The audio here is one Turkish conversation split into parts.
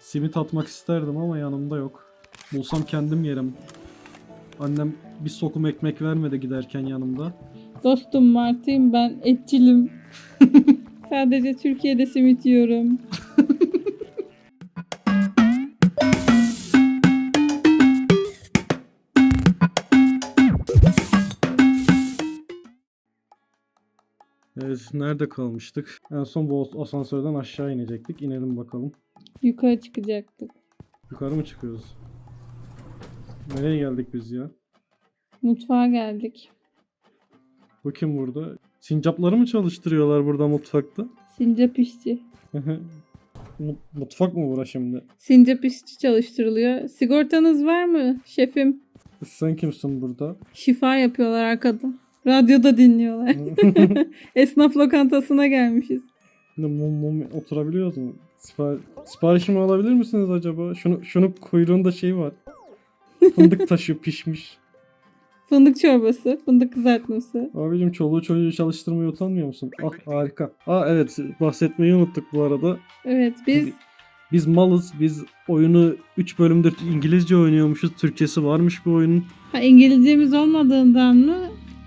Simit atmak isterdim ama yanımda yok. Bulsam kendim yerim. Annem bir sokum ekmek vermedi giderken yanımda. Dostum Martıyım ben etçilim. Sadece Türkiye'de simit yiyorum. Evet, nerede kalmıştık? En son bu asansörden aşağı inecektik. İnelim bakalım. Yukarı çıkacaktık. Yukarı mı çıkıyoruz? Nereye geldik biz ya? Mutfağa geldik. Bu kim burada? Sincapları mı çalıştırıyorlar burada mutfakta? Sincap işçi. Mut- Mutfak mı bura şimdi? Sincap işçi çalıştırılıyor. Sigortanız var mı şefim? Sen kimsin burada? Şifa yapıyorlar arkada. Radyoda dinliyorlar. Esnaf lokantasına gelmişiz. Mum, mum oturabiliyoruz mu? Sipar siparişimi alabilir misiniz acaba? Şunu şunu kuyruğunda şey var. Fındık taşı pişmiş. Fındık çorbası, fındık kızartması. Abicim çoluğu çocuğu çalıştırmaya utanmıyor musun? Ah harika. Aa evet bahsetmeyi unuttuk bu arada. Evet biz Biz malız. Biz oyunu 3 bölümdür İngilizce oynuyormuşuz. Türkçesi varmış bu oyunun. ha, İngilizcemiz olmadığından mı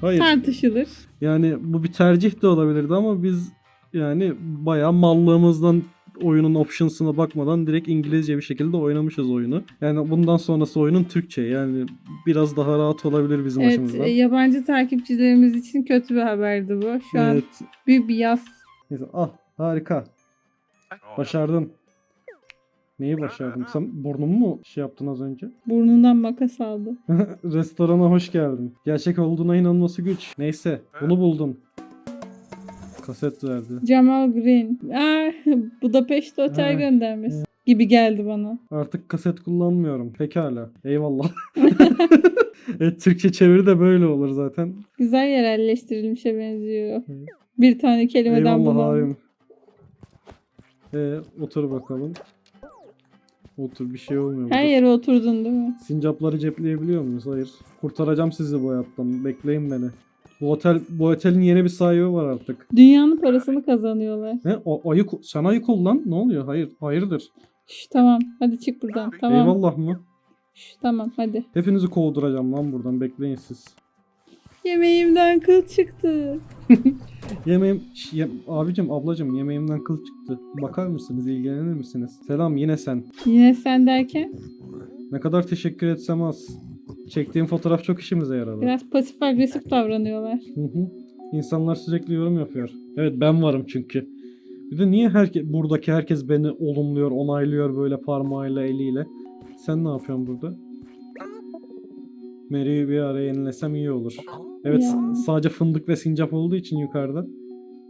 Hayır. tartışılır. Yani bu bir tercih de olabilirdi ama biz yani bayağı mallığımızdan oyunun options'ına bakmadan direkt İngilizce bir şekilde oynamışız oyunu. Yani bundan sonrası oyunun Türkçe. Yani biraz daha rahat olabilir bizim Evet, açımızdan. e, yabancı takipçilerimiz için kötü bir haberdi bu. Şu an Evet. büyük bir yaz. Neyse, ah harika. Başardın. Neyi başardın? Sen burnumu mu şey yaptın az önce? Burnundan makas aldı. Restorana hoş geldin. Gerçek olduğuna inanması güç. Neyse bunu buldun. Kaset verdi. Jamal Green. Aa, Budapest Otel Evet. göndermesi gibi geldi bana. Artık kaset kullanmıyorum. Pekala. Eyvallah. evet, Türkçe çeviri de böyle olur zaten. Güzel yerelleştirilmişe benziyor. Bir tane kelimeden Eyvallah bunu. abim. Ee, otur bakalım. Otur bir şey olmuyor. Her burada. yere oturdun değil mi? Sincapları cepleyebiliyor muyuz? Hayır. Kurtaracağım sizi bu hayattan. Bekleyin beni. Bu otel bu otelin yeni bir sahibi var artık. Dünyanın parasını kazanıyorlar. Ne? O, ayı ku- sen ayı kul lan. Ne oluyor? Hayır. Hayırdır? Şş, tamam hadi çık buradan. Tamam. Eyvallah mı? Şş, tamam hadi. Hepinizi kovduracağım lan buradan. Bekleyin siz. Yemeğimden kıl çıktı. Yemeğim... Şş, ye- abicim ablacım yemeğimden kıl çıktı. Bakar mısınız? ilgilenir misiniz? Selam yine sen. Yine sen derken Ne kadar teşekkür etsem az. Çektiğim fotoğraf çok işimize yaradı. biraz pasif agresif davranıyorlar. Hı hı. İnsanlar sürekli yorum yapıyor. Evet ben varım çünkü. Bir de niye herke buradaki herkes beni olumluyor, onaylıyor böyle parmağıyla, eliyle. Sen ne yapıyorsun burada? Mary'i bir ara yenilesem iyi olur. Evet Ya. sadece fındık ve sincap olduğu için yukarıda.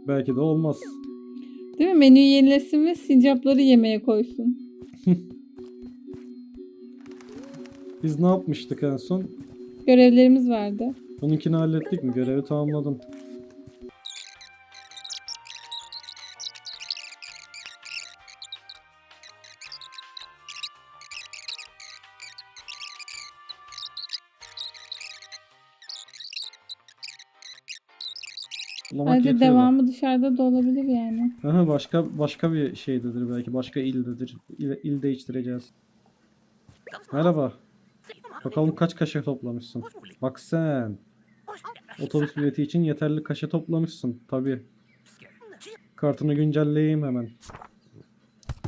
Belki de olmaz. Değil mi? Menüyü yenilesin ve sincapları yemeğe koysun. Biz ne yapmıştık en son? Görevlerimiz vardı. Onunkini hallettik mi? Görevi tamamladım. Bulamak Ayrıca yetiyor da. devamı dışarıda da olabilir yani. Aha, başka başka bir şeydedir belki. Başka ildedir. İl, il değiştireceğiz. Merhaba. Bakalım kaç kaşe toplamışsın. Bak sen. Otobüs bileti için yeterli kaşe toplamışsın. Tabii. Kartını güncelleyeyim hemen.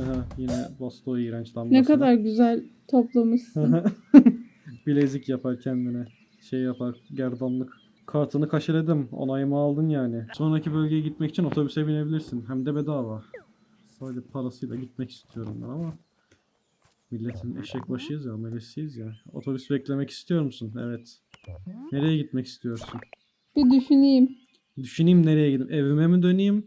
Aha, yine bastı o iğrenç damgasını. Ne kadar güzel toplamışsın. Bilezik yapar kendine. Şey yapar. Gerdanlık. Kartını kaşeledim. Onayımı aldın yani. Sonraki bölgeye gitmek için otobüse binebilirsin. Hem de bedava. Sadece parasıyla gitmek istiyorum ben ama. Milletin eşek başıyız ya, amelesiyiz ya. Otobüs beklemek istiyor musun? Evet. Nereye gitmek istiyorsun? Bir düşüneyim. Düşüneyim nereye gidip evime mi döneyim?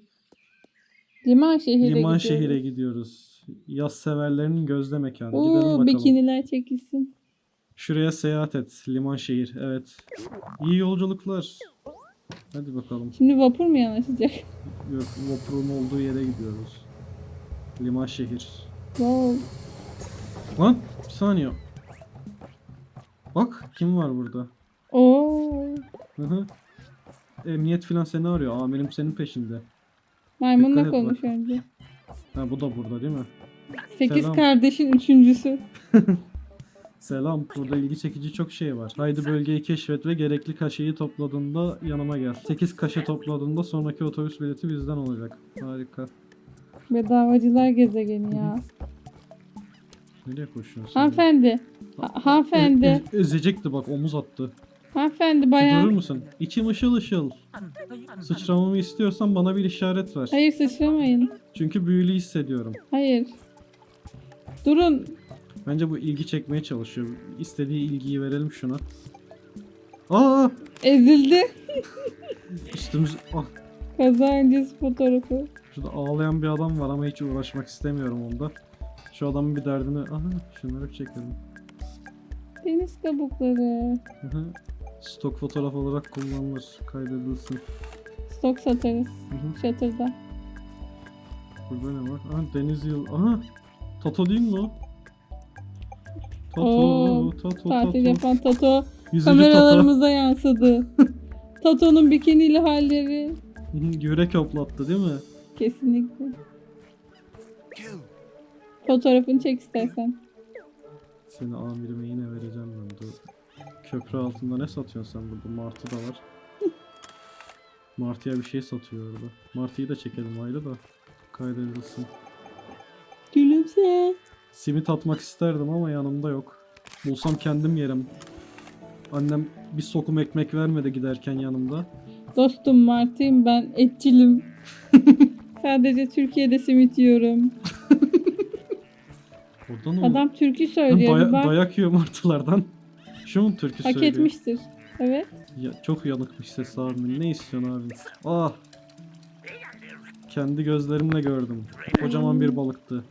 Liman şehire Liman gidiyoruz. şehire gidiyoruz. Yaz severlerinin gözde mekanı. Gidelim Oo, bakalım. bikiniler çekilsin. Şuraya seyahat et. Liman şehir. Evet. İyi yolculuklar. Hadi bakalım. Şimdi vapur mu yanaşacak? Yok, vapurun olduğu yere gidiyoruz. Liman şehir. Wow. Lan bir saniye. Bak kim var burada. Oo. Hı hı. Emniyet filan seni arıyor. Amirim senin peşinde. Maymunla Dikkat et bak. konuş önce. Ha bu da burada değil mi? Sekiz Selam. kardeşin üçüncüsü. Selam. Burada ilgi çekici çok şey var. Haydi bölgeyi keşfet ve gerekli kaşeyi topladığında yanıma gel. 8 kaşe topladığında sonraki otobüs bileti bizden olacak. Harika. Bedavacılar gezegeni ya. Nereye koşuyorsun? sen? Hanımefendi. Ha- hanımefendi. E- e- ezecekti bak omuz attı. Hanımefendi Durur bayan. musun? İçim ışıl ışıl. Sıçramamı istiyorsan bana bir işaret ver. Hayır sıçramayın. Çünkü büyülü hissediyorum. Hayır. Durun. Bence bu ilgi çekmeye çalışıyor. İstediği ilgiyi verelim şuna. Aa! Ezildi. Üstümüz... Ah! Kaza öncesi fotoğrafı. Şurada ağlayan bir adam var ama hiç uğraşmak istemiyorum onda. Şu adamın bir derdini... Aha! Şunları çekelim. Deniz kabukları. Hı hı. Stok fotoğraf olarak kullanılır. Kaydedilsin. Stok satarız. Hı hı. Şatırda. Burada ne var? Aha deniz yıl. Aha! Tato değil mi o? Tato, Oo, tato, tato. Tatil yapan Tato Yüzücü tato. kameralarımıza yansıdı. Tato'nun bikinili halleri. Hı hı, Yürek hoplattı değil mi? Kesinlikle. Fotoğrafını çek istersen. Seni amirime yine vereceğim ben. Dur. Köprü altında ne satıyorsun sen burada? Martı da var. Martı'ya bir şey satıyor orada. Martı'yı da çekelim ayrı da. Kaydedilsin. Gülümse. Simit atmak isterdim ama yanımda yok. Bulsam kendim yerim. Annem bir sokum ekmek vermedi giderken yanımda. Dostum Martıyım ben etçilim. Sadece Türkiye'de simit yiyorum. Oradan mı? Adam türkü söylüyor. daya- bak. dayak yiyor martılardan. Şu mu türkü Hak söylüyor? etmiştir. Evet. Ya, çok yanıkmış ses abimin. Ne istiyorsun abi? Ah! Kendi gözlerimle gördüm. Kocaman bir balıktı.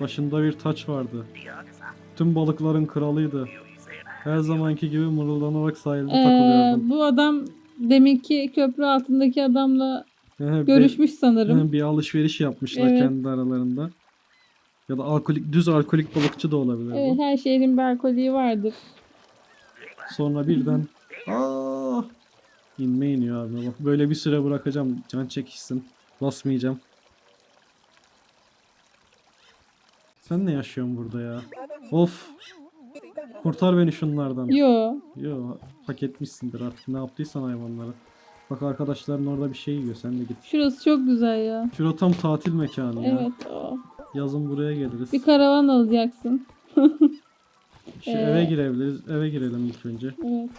Başında bir taç vardı. Tüm balıkların kralıydı. Her zamanki gibi mırıldanarak sahilde Ee, takılıyordum. bu adam deminki köprü altındaki adamla görüşmüş sanırım. bir alışveriş yapmışlar Evet. kendi aralarında. Ya da alkolik, düz alkolik balıkçı da olabilir bu. Evet, her şehrin bir alkolü vardır. Sonra birden Aa! İnme iniyor abi bak. Böyle bir süre bırakacağım. Can çekişsin. Basmayacağım. Sen ne yaşıyorsun burada ya? Of. Kurtar beni şunlardan. Yo. Yo, hak etmişsindir artık. Ne yaptıysan hayvanlara. Bak arkadaşların orada bir şey yiyor. Sen de git. Şurası çok güzel ya. Şurada tam tatil mekanı ya. Evet. o. Yazın buraya geliriz. Bir karavan alacaksın. Şu Ee. eve girebiliriz. Eve girelim ilk önce. Evet.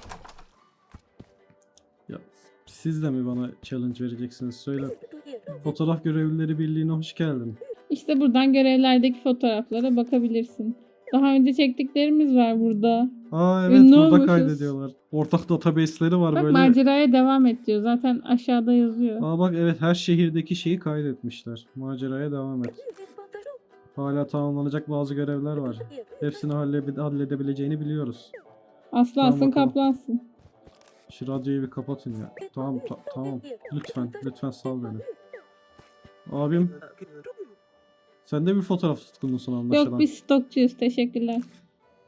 Ya siz de mi bana challenge vereceksiniz? Söyle. Fotoğraf Görevlileri Birliği'ne hoş geldin. İşte buradan görevlerdeki fotoğraflara bakabilirsin. Daha önce çektiklerimiz var burada. Aa evet Ünlü burada olmuşuz. kaydediyorlar. Ortak database'leri var Bak böyle. maceraya devam et diyor. Zaten aşağıda yazıyor. Aa bak evet her şehirdeki şeyi kaydetmişler. Maceraya devam et. Hala tamamlanacak bazı görevler var. Hepsini halle- halledebileceğini biliyoruz. Aslansın bakalım. kaplansın. Şu radyoyu bir kapatın ya. Tamam ta- tamam. Lütfen lütfen sal beni. Abim sen de bir fotoğraf tutkunusun anlaşılan. Yok biz stokçuyuz. Teşekkürler.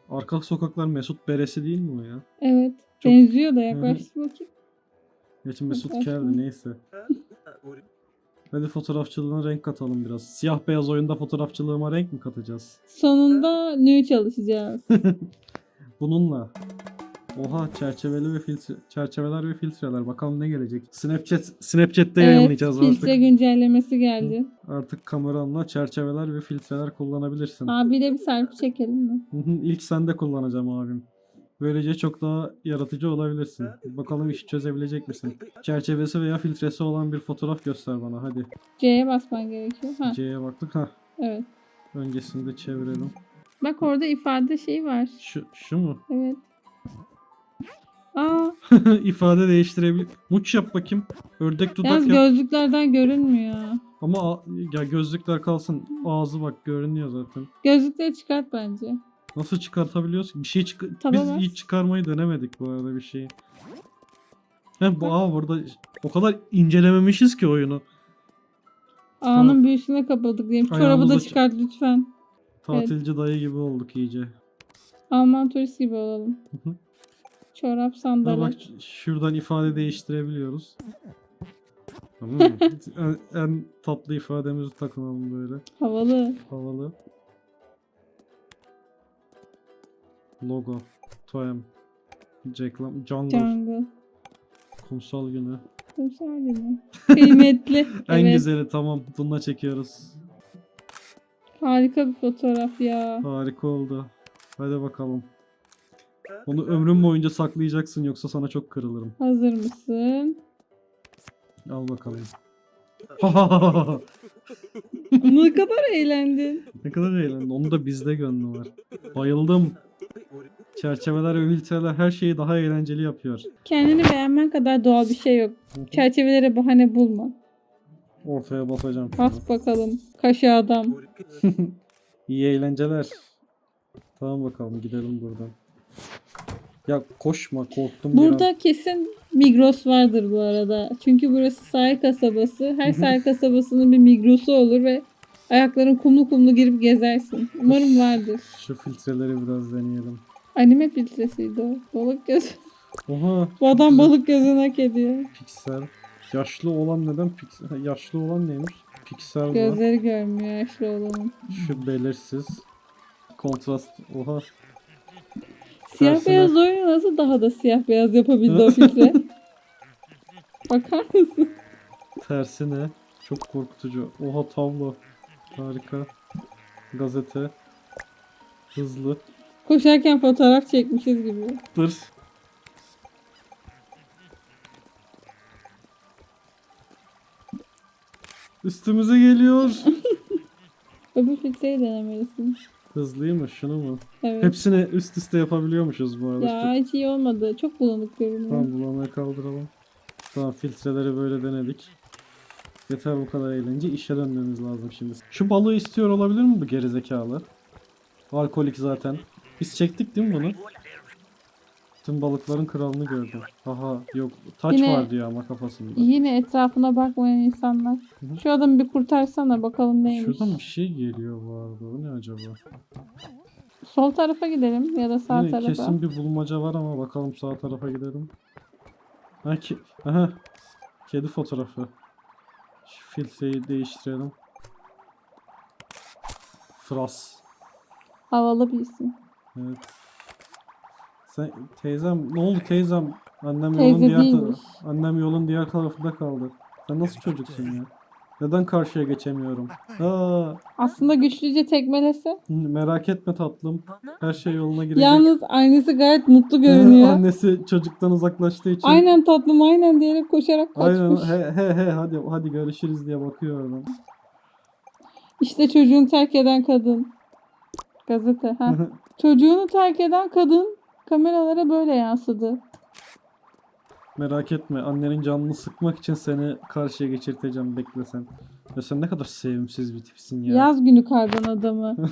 Arka sokaklar Mesut Beresi değil mi o ya? Evet. Çok- Benziyor da yaklaştır bakayım. Geçen Mesut Çok geldi neyse. Hadi fotoğrafçılığına renk katalım biraz. Siyah beyaz oyunda fotoğrafçılığıma renk mi katacağız? Sonunda nü çalışacağız. Bununla. Oha çerçeveli ve filtre, çerçeveler ve filtreler. Bakalım ne gelecek. Snapchat Snapchat'te evet, yayınlayacağız filtre artık. güncellemesi geldi. Artık kameranla çerçeveler ve filtreler kullanabilirsin. Abiyle bir selfie çekelim mi? İlk sen de kullanacağım abim. Böylece çok daha yaratıcı olabilirsin. Bakalım işi çözebilecek misin? Çerçevesi veya filtresi olan bir fotoğraf göster bana hadi. C'ye basman gerekiyor. Ha, C'ye baktık ha. evet. Öncesinde çevirelim. Bak orada ifade şey var. Şu, şu mu? Evet. Aa, İfade değiştirebilir. Muç yap bakayım. Ördek dudak yalnız yap. gözlüklerden görünmüyor. Ama ya gözlükler kalsın. Ağzı bak görünüyor zaten. Gözlükleri çıkart bence. Nasıl çıkartabiliyoruz ki? Bir şey çık Taba Biz hiç çıkarmayı denemedik bu arada bir şeyi. Hem bu aa burada o kadar incelememişiz ki oyunu. Ağanın büyüsüne kapıldık diyelim. Çorabı da Ayağımıza ç- çıkart lütfen. Tatilci dayı gibi olduk iyice. Alman turist gibi olalım. Hı hı. Çorap Ha sandalet. bak ş- şuradan ifade değiştirebiliyoruz. Hmm, en, en tatlı ifademizi takınalım böyle. Havalı. Havalı. Logo. Toem. Reklam. Jungle. Jungle. Kumsal günü. Kumsal gibi. Kıymetli. En evet. güzeli tamam. Bununla çekiyoruz. Harika bir fotoğraf ya. Harika oldu. Hadi bakalım. Onu ömrüm boyunca saklayacaksın yoksa sana çok kırılırım. Hazır mısın? Al bakalım. ne kadar eğlendin. ne kadar eğlendi. Onun da bizde gönlü var. Bayıldım. Çerçeveler ve filtreler her şeyi daha eğlenceli yapıyor. Kendini beğenmen kadar doğal bir şey yok. Çerçevelere bahane bulma. Ortaya basacağım. şunu. Bas bakalım. Kaşı adam. İyi eğlenceler. Tamam bakalım gidelim buradan. Ya koşma korktum bir Burada an. kesin Migros vardır bu arada. Çünkü burası sahil kasabası. Her sahil kasabasının bir Migros'u olur ve ayakların kumlu kumlu girip gezersin. Umarım vardır. Şu filtreleri biraz deneyelim. Anime filtresiydi o. Balık gözü. Oha. Bu adam balık gözünü hak ediyor. Piksel. Yaşlı olan neden piksel? Yaşlı olan neymiş? Piksel var. Gözleri görmüyor yaşlı olanın. Şu belirsiz. Kontrast. Oha. Siyah Tersine- beyaz oyunu nasıl daha da siyah beyaz yapabildi o filtre? Bakar mısın? Tersi ne? Çok korkutucu. Oha tablo. Harika. Gazete. Hızlı. Koşarken fotoğraf çekmişiz gibi. Dır. Üstümüze geliyor. Öbür filtreyi denemelisin. Hızlıymış şunu mu? Evet. Hepsini üst üste yapabiliyormuşuz bu arada. Ya hiç iyi olmadı. Çok bulanık görünüyor. Tamam bulanığı kaldıralım. Tamam filtreleri böyle denedik. Yeter bu kadar eğlence. İşe dönmemiz lazım şimdi. Şu balığı istiyor olabilir mi bu gerizekalı? Alkolik zaten. Biz çektik değil mi bunu? Tüm balıkların kralını gördüm. Aha yok taç Yine- var diyor ama kafasında. Yine etrafına bakmayan insanlar. Hı. Şu adamı bir kurtarsana bakalım neymiş. Şuradan bir şey geliyor bu arada. O ne acaba? Sol tarafa gidelim ya da sağ Yine tarafa. kesin bir bulmaca var ama bakalım sağ tarafa gidelim. Ha, ki, aha, kedi fotoğrafı. Şu filtreyi değiştirelim. Fras. Havalı bir isim. Evet. Sen teyzem ne oldu teyzem? Annem Teyze yolun diğer değilmiş. annem yolun diğer tarafında kaldı. Sen nasıl çocuksun ya? Neden karşıya geçemiyorum? Aa, Aslında güçlüce tekmelese. merak etme tatlım. Her şey yoluna girecek. Yalnız annesi gayet mutlu görünüyor. Annesi çocuktan uzaklaştığı için. Aynen tatlım aynen diyerek koşarak Aynen kaçmış. he he he hadi hadi görüşürüz diye bakıyor oradan. İşte çocuğunu terk eden kadın. Gazete. Ha. Çocuğunu terk eden kadın kameralara böyle yansıdı. Merak etme annenin canını sıkmak için seni karşıya geçirteceğim bekle sen. Ya sen ne kadar sevimsiz bir tipsin ya. Yaz günü kardan adamı.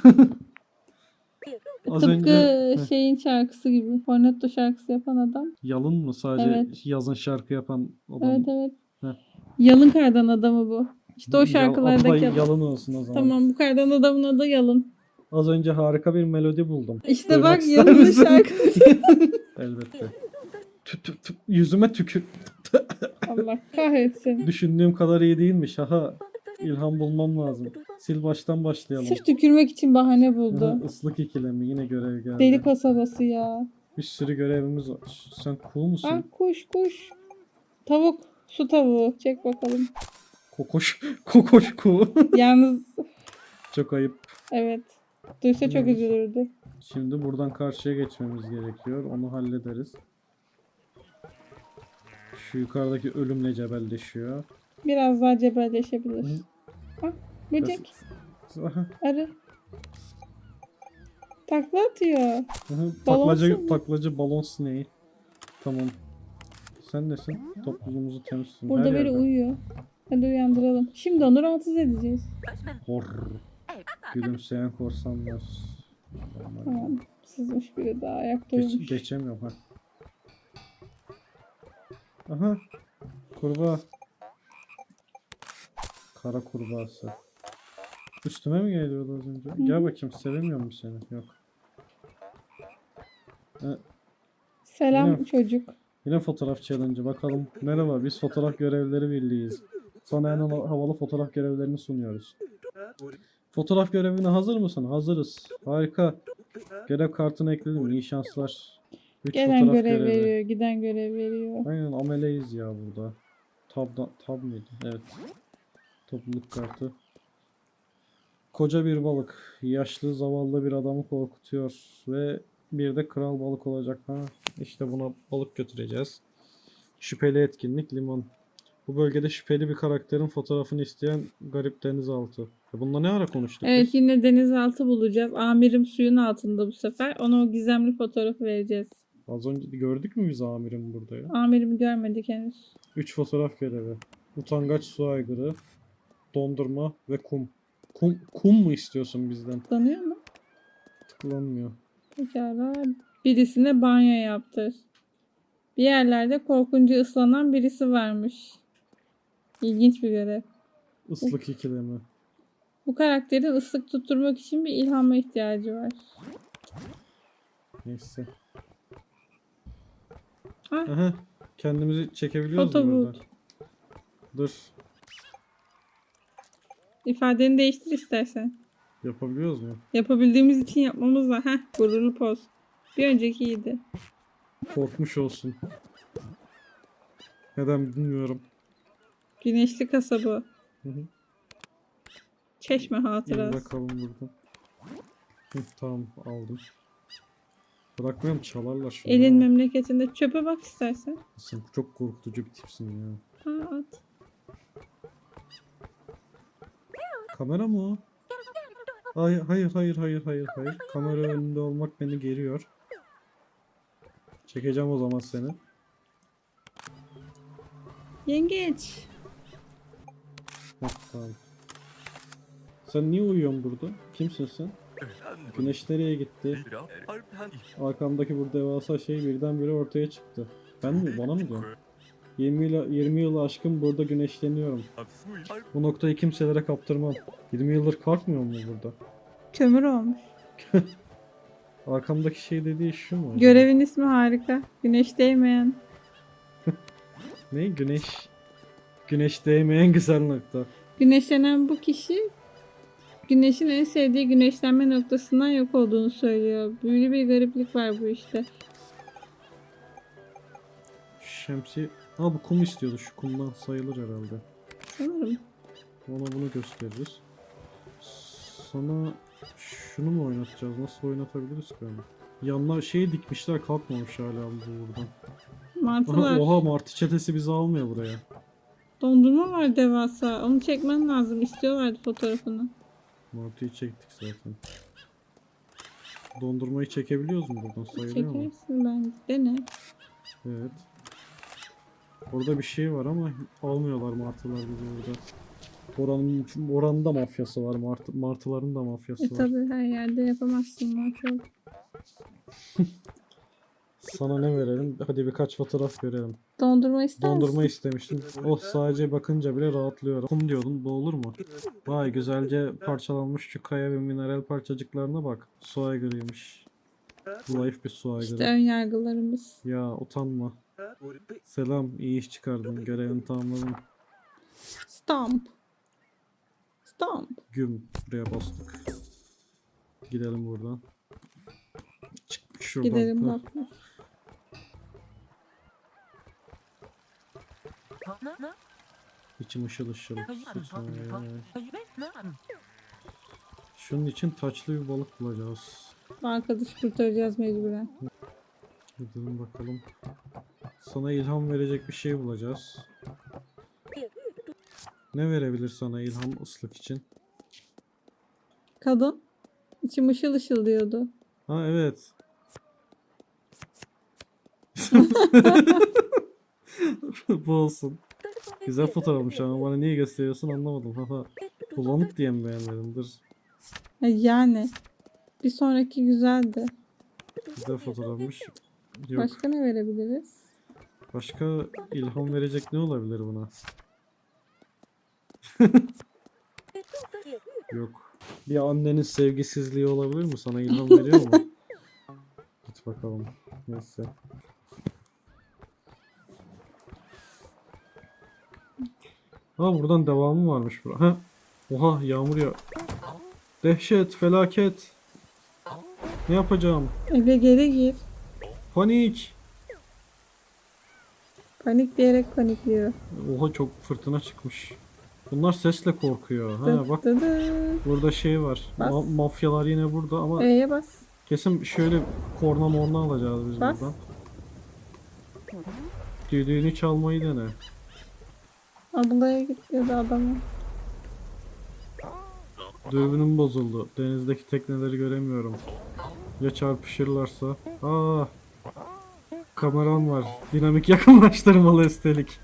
Az Tıpkı önce şeyin şarkısı gibi. Cornetto şarkısı yapan adam. yalın mı sadece Evet. yazın şarkı yapan adam. Evet evet. Heh. Yalın kardan adamı bu. İşte o Yal- şarkılardaki adı da adam. yalın olsun o zaman. Tamam bu kardan adamın adı Yalın. Az önce harika bir melodi buldum. İşte Duymak bak ister Yalın'ın misin? şarkısı. Elbette. Tü, tü, tü, yüzüme tükür. Allah kahretsin. Düşündüğüm kadar iyi değilmiş. Aha ilham bulmam lazım. Sil baştan başlayalım. Sırf tükürmek için bahane Aha, buldu. Islık ikilemi yine görev geldi. Deli kasabası ya. Bir sürü görevimiz var. Sen cool musun? Ah kuş kuş. Tavuk. Su tavuğu. Çek bakalım. Kokoş. Kokoş ku. Yalnız Çok ayıp. evet. Duysa çok üzülürdü. Şimdi buradan karşıya geçmemiz gerekiyor. Onu hallederiz. Şu yukarıdaki ölümle cebelleşiyor. Biraz daha cebelleşebilir. Hı. Ah böcek. Arı. Takla atıyor. Balon Taklacı, sineği. taklacı balon sineği. Tamam. Sen nesin? Topluluğumuzu temsilcisin. Burada biri uyuyor. Hadi uyandıralım. Şimdi onu rahatsız edeceğiz. Hor. Gülümseyen korsanlar. Tamam. Sızmış biri daha ayakta uyumuş. Geç, geçemiyorum ha. Aha. Kurbağa. Kara kurbağası. Üstüme mi geliyordu az önce? Gel bakayım sevemiyor mu seni? Yok. Selam Yine- çocuk. Yine fotoğraf challenge. Bakalım. Merhaba biz fotoğraf görevlileri birliğiyiz. Sana en havalı fotoğraf görevlerini sunuyoruz. Fotoğraf görevine hazır mısın? Hazırız. Harika. Görev kartını ekledim. İyi şanslar. Üç Gelen fotoğraf görev görevi. veriyor, giden görev veriyor. Aynen ameleyiz ya burada. Tab, tab mıydı? Evet. Topluluk kartı. Koca bir balık. Yaşlı zavallı bir adamı korkutuyor. Ve bir de kral balık olacak. Ha, işte buna balık götüreceğiz. Şüpheli etkinlik limon. Bu bölgede şüpheli bir karakterin fotoğrafını isteyen garip denizaltı. Ya bununla ne ara konuştuk Evet biz? yine denizaltı bulacağız. Amirim suyun altında bu sefer. Ona o gizemli fotoğrafı vereceğiz. Az önce gördük mü biz amirim burada ya? Amirimi görmedik henüz. 3 fotoğraf görevi. Utangaç su aygırı, dondurma ve kum. Kum, kum mu istiyorsun bizden? Tanıyor mu? Tıklanmıyor. Pekala. Birisine banyo yaptır. Bir yerlerde korkunca ıslanan birisi varmış. İlginç bir görev. Islık ikilemi. Bu karakterin ıslık tutturmak için bir ilhama ihtiyacı var. Neyse. Ah. Aha, kendimizi çekebiliyoruz Fotoboot. burada? Dur. İfadeni değiştir istersen. Yapabiliyoruz mu? Yapabildiğimiz için yapmamız var. Heh, gururlu poz. Bir önceki iyiydi. Korkmuş olsun. Neden bilmiyorum. Güneşli. Hı hı. Çeşme İyi hatırası. bakalım buradan. Hı, tamam aldım. Bırakmıyorum çalarlar şunu. Elin memleketinde çöpe bak istersen. Sen çok korkutucu bir tipsin ya. Ha, at. Kamera mı o? Hayır, hayır, hayır, hayır, hayır, hayır. Kamera önünde olmak beni geriyor. Çekeceğim o zaman seni. Yengeç. Tamam. Sen niye uyuyorsun burada? Kimsin sen? Güneş nereye gitti? Arkamdaki bu devasa şey birdenbire ortaya çıktı. Ben mi? Bana mı diyorsun? 20 yıl, 20 yılı aşkın burada güneşleniyorum. Bu noktayı kimselere kaptırmam. 20 yıldır kalkmıyor mu burada? Kömür olmuş. Arkamdaki şey dediği şu mu? acaba? Görevin ismi harika. Güneş değmeyen. Ne? Güneş. Güneş değmeyen güzel nokta. Güneşlenen bu kişi güneşin en sevdiği güneşlenme noktasından yok olduğunu söylüyor. Böyle bir gariplik var bu işte. Şemsiye. Ha bu kum istiyordu. Şu kumdan sayılır herhalde. Sanırım. Ona bunu gösteririz. Sana şunu mu oynatacağız? Nasıl oynatabiliriz ki onu? Yanlar şeyi dikmişler kalkmamış hala bu buradan. Martılar. Aha, oha martı çetesi bizi almıyor buraya. Dondurma var devasa. Onu çekmen lazım. İstiyorlardı fotoğrafını. Martıyı çektik zaten. Dondurmayı çekebiliyoruz mu buradan sayılıyor mu? Çekersin ben. Dene. Evet. Orada bir şey var ama almıyorlar martılar bizi burada. Oranın, oranın da mafyası var. Martı, martıların da mafyası E var. tabi her yerde yapamazsın maşallah. Sana ne verelim? Hadi birkaç fotoğraf görelim. Dondurma ister Dondurma misin? istemiştim. Oh sadece bakınca bile rahatlıyorum. Kum diyordun bu olur mu? Vay güzelce parçalanmış şu kaya ve mineral parçacıklarına bak. Su aygırıymış. Zayıf bir su aygırı. İşte ön yargılarımız. Ya utanma. Selam iyi iş çıkardın. Görevini tamamladın. Stomp. Stomp. Güm buraya bastık. Gidelim buradan. Çık şuradan. Gidelim Heh. İçim ışıl ışıl. Şunun için taçlı bir balık bulacağız. Arkadaş kurtaracağız mecburen. Gidelim bakalım. Sana ilham verecek bir şey bulacağız. Ne verebilir sana ilham ıslık için? Kadın. İçim ışıl ışıl diyordu. Ha evet. Bu olsun. Güzel fotoğrafmış ama bana niye gösteriyorsun anlamadım. Haha. Bulanık diye mi beğenmedin? Dur. Yani. Bir sonraki güzeldi. Güzel fotoğrafmış. Yok. Başka ne verebiliriz? Başka ilham verecek ne olabilir buna? Yok. Bir annenin sevgisizliği olabilir mi? Sana ilham veriyor mu? Git bakalım. Neyse. Ha buradan devamı varmış bura. Ha. Oha yağmur ya. Dehşet, felaket. Ne yapacağım? Eve geri gir. Panik. Panik diyerek panikliyor. Oha çok fırtına çıkmış. Bunlar sesle korkuyor. Ha bak burada şey var. Bas. Ma- mafyalar yine burada ama E'ye bas. kesin şöyle korna morna alacağız biz Bas. buradan. Düdüğünü çalmayı dene. Ablaya git ya da adama. Dürbünüm bozuldu. Denizdeki tekneleri göremiyorum. Ya çarpışırlarsa? Aa. Kameram var. Dinamik yakınlaştırmalı üstelik.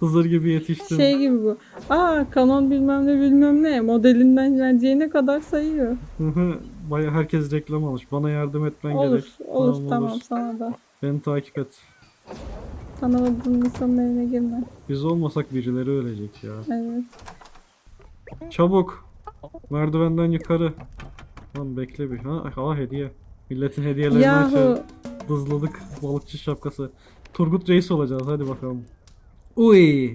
Hızır gibi yetiştim. Şey gibi bu. Aa kanon bilmem ne bilmem ne. Modelinden vereceğine kadar sayıyor. Baya herkes reklam almış. Bana yardım etmen Olur. gerek. Olur Tamam, tamam olur. sana da. Beni takip et. Tanımadığın insanın evine girme. Biz olmasak birileri ölecek ya. Evet. Çabuk. Merdivenden yukarı. Lan bekle bir. Ha, ha hediye. Milletin hediyelerini Yahu. Dızladık balıkçı şapkası. Turgut Reis olacağız hadi bakalım. Uy.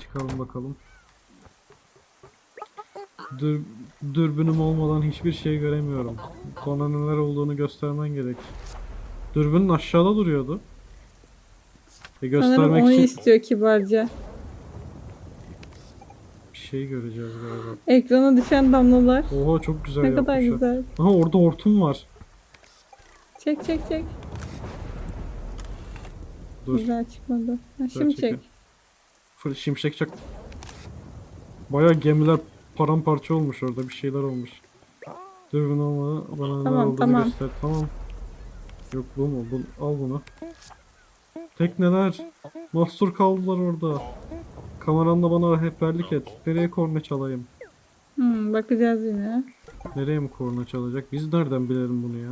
Çıkalım bakalım. Dür, dürbünüm olmadan hiçbir şey göremiyorum. Bana neler olduğunu göstermen gerek. Dürbünün aşağıda duruyordu. E Sanırım göstermek onu için istiyor kibarca. bir şey göreceğiz galiba. Ekrana düşen damlalar. Oha çok güzel Ne kadar yapmışlar. güzel. Aha orada hortum var. Çek çek çek. Dur. Güzel çıkmadı. Ha, şimdi çek. Fır şimşek çak. Baya gemiler paramparça olmuş orada bir şeyler olmuş. Dürbün olmadı bana ne Tamam, olduğunu tamam. göster. Tamam. Yok bu mu? Bu, al bunu. Tekneler mahsur kaldılar orada. Kameranla bana rehberlik et. Nereye korna çalayım? Hmm, bakacağız yine. Nereye mi korna çalacak? Biz nereden bilelim bunu ya?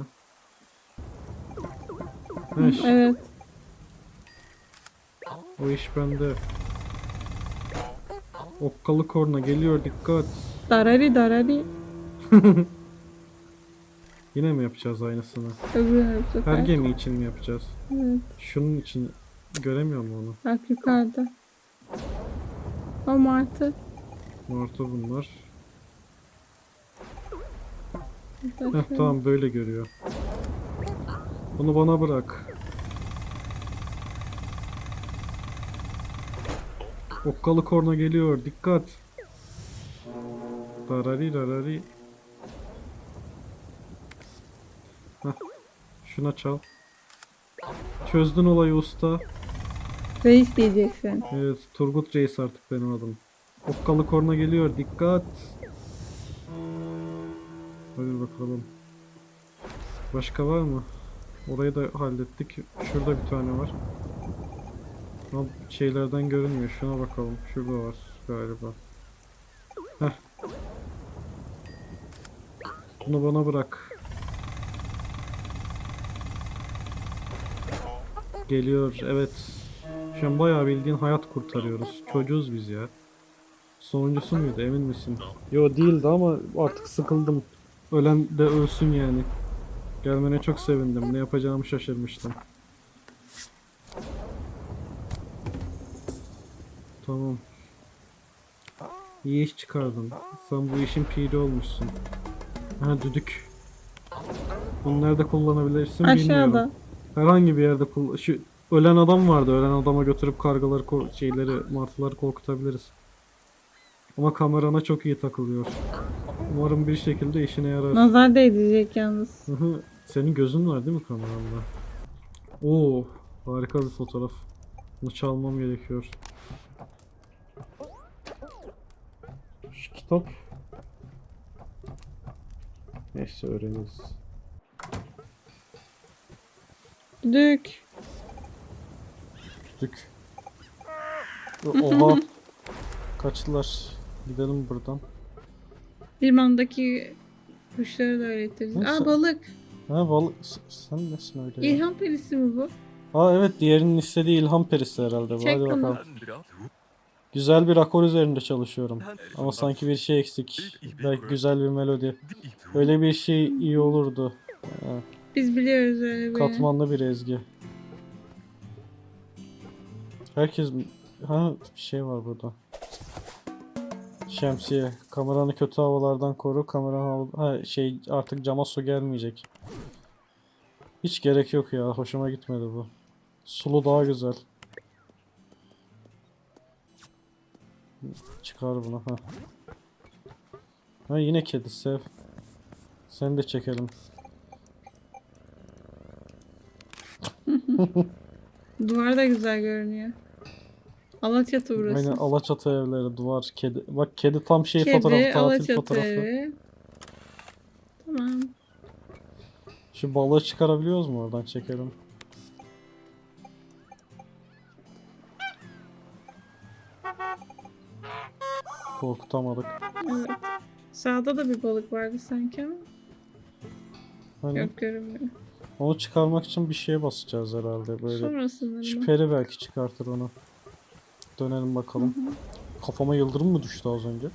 İş- Evet. o iş bende. Okkalı korna geliyor dikkat. Darari darari. Yine mi yapacağız aynısını? Öbürüne bu sefer. Her gemi için mi yapacağız? Evet. Şunun için göremiyor mu onu? Bak yukarıda. O martı. Martı bunlar. Heh tamam böyle görüyor. Bunu bana bırak. Okkalı korna geliyor. Dikkat. Darari darari. Şuna çal. Çözdün olayı usta. Reis diyeceksin. Evet, Turgut Reis artık benim adım. Okkalı korna geliyor, dikkat. Hadi bakalım. Başka var mı? Orayı da hallettik. Şurada bir tane var. Ama şeylerden görünmüyor. Şuna bakalım. Şurada var galiba. Heh. Bunu bana bırak. Geliyor, evet. Şu an bayağı bildiğin hayat kurtarıyoruz. Çocuğuz biz ya. Sonuncusu muydu emin misin? Yo değildi ama artık sıkıldım. Ölen de ölsün yani. Gelmene çok sevindim. Ne yapacağımı şaşırmıştım. Tamam. İyi iş çıkardın. Sen bu işin piri olmuşsun. Ha düdük. Bunu nerede kullanabilirsin bilmiyorum. Herhangi bir yerde kul- şu ölen adam vardı. Ölen adama götürüp kargaları şeyleri martıları korkutabiliriz. Ama kamerana çok iyi takılıyor. Umarım bir şekilde işine yarar. Nazar değdirecek yalnız. Senin gözün var değil mi kameranda? Oo, harika bir fotoğraf. Bunu çalmam gerekiyor. Şu kitap. Neyse öğreniriz. Dük. Küçük. Oha. Kaçtılar. Gidelim buradan. Limandaki kuşları da öğretiriz. Neyse. Aa balık. Ha balık. Sen nesin öyle ya? İlham perisi mi bu? Aa evet diğerinin istediği ilham perisi herhalde. Çek Hadi bunu. bakalım. Güzel bir akor üzerinde çalışıyorum. Ama sanki bir şey eksik. Belki güzel bir melodi. Öyle bir şey iyi olurdu. Ha, Biz biliyoruz öyle bir. katmanlı bir ezgi. Herkes Ha bir şey var burada. Şemsiye. Kameranı kötü havalardan koru. Kameranı hava- ha, şey artık cama su gelmeyecek. Hiç gerek yok ya. Hoşuma gitmedi bu. Sulu daha güzel. Çıkar bunu ha. Ha yine kedi sev. Seni de çekelim. Duvar da güzel görünüyor. Alaçatı burası. Aynen Alaçatı evleri, duvar, kedi. Bak kedi tam şey Kedi, fotoğrafı, tatil Alaçatı fotoğrafı. evi. Tamam. Şu balığı çıkarabiliyoruz mu oradan çekelim. Korkutamadık. Evet. Sağda da bir balık vardı sanki ama Hani yok görünmüyor. Onu çıkarmak için bir şeye basacağız herhalde böyle. Sonrasında peri belki çıkartır onu. Dönelim bakalım. Kafama yıldırım mı düştü az önce?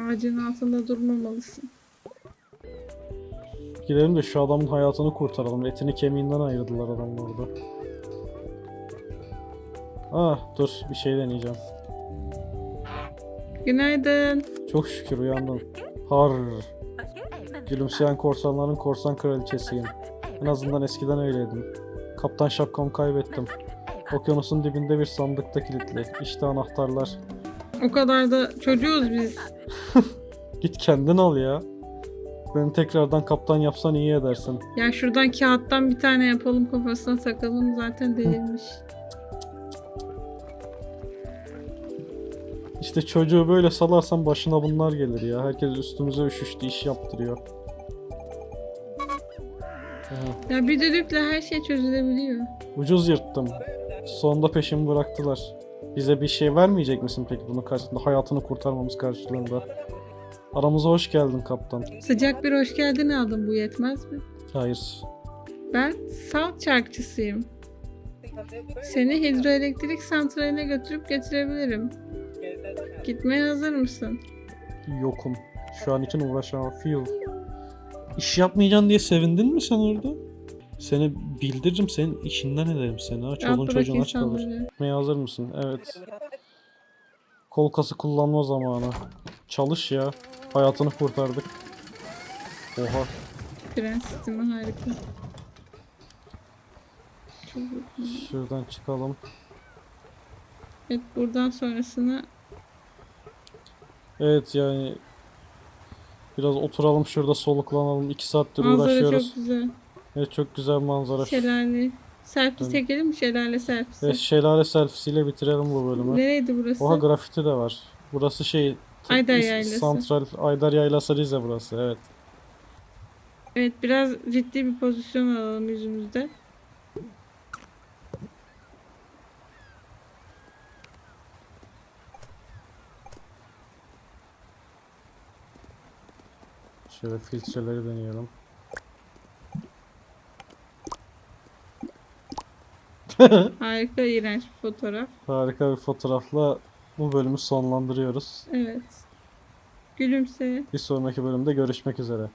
Ağacın altında durmamalısın. Gidelim de şu adamın hayatını kurtaralım. Etini kemiğinden ayırdılar adamı orada. Ah dur bir şey deneyeceğim. Günaydın. Çok şükür uyandım. Har. Gülümseyen korsanların korsan kraliçesiyim. En azından eskiden öyleydim. Kaptan şapkamı kaybettim. Okyanusun dibinde bir sandıkta kilitli. İşte anahtarlar. O kadar da çocuğuz biz. Git kendin al ya. Beni tekrardan kaptan yapsan iyi edersin. Ya şuradan kağıttan bir tane yapalım kafasına takalım zaten delirmiş. İşte çocuğu böyle salarsan başına bunlar gelir ya. Herkes üstümüze üşüştü iş yaptırıyor. Ya bir düdükle her şey çözülebiliyor. ucuz yırttım. Sonunda peşimi bıraktılar. Bize bir şey vermeyecek misin peki bunun karşılığında? Hayatını kurtarmamız karşılığında. Aramıza hoş geldin kaptan. Sıcak bir hoş geldin aldım bu yetmez mi? Hayır. Ben salt çarkçısıyım. Seni hidroelektrik santraline götürüp getirebilirim. Gitmeye hazır mısın? Yokum. Şu an için uğraşamam. Feel. İş yapmayacaksın diye sevindin mi sen orada? Seni bildiririm senin işinden ederim seni. Ha. Rahat Çoluğun bırak çocuğun aç kalır. insanları. Gitmeye hazır mısın? Evet. Kol kası kullanma zamanı. Çalış ya. Hayatını kurtardık. Oha. Tren sistemi harika. Çok iyi. Şuradan çıkalım. Evet buradan sonrasını Evet yani biraz oturalım şurada soluklanalım. 2 saattir manzara uğraşıyoruz. çok güzel. Evet çok güzel manzara. Şelale. Selfie çekelim mi? Şelale selfiesi. Evet şelale selfisiyle bitirelim bu bölümü. Nereydi burası? Oha grafiti de var. Burası şey Aydar Yaylası. Santral Aydar Yaylası Rize burası evet. Evet biraz ciddi bir pozisyon alalım yüzümüzde. Şöyle filtreleri deneyelim. Harika iğrenç bir fotoğraf. Harika bir fotoğrafla bu bölümü sonlandırıyoruz. Evet. Gülümse. Bir sonraki bölümde görüşmek üzere.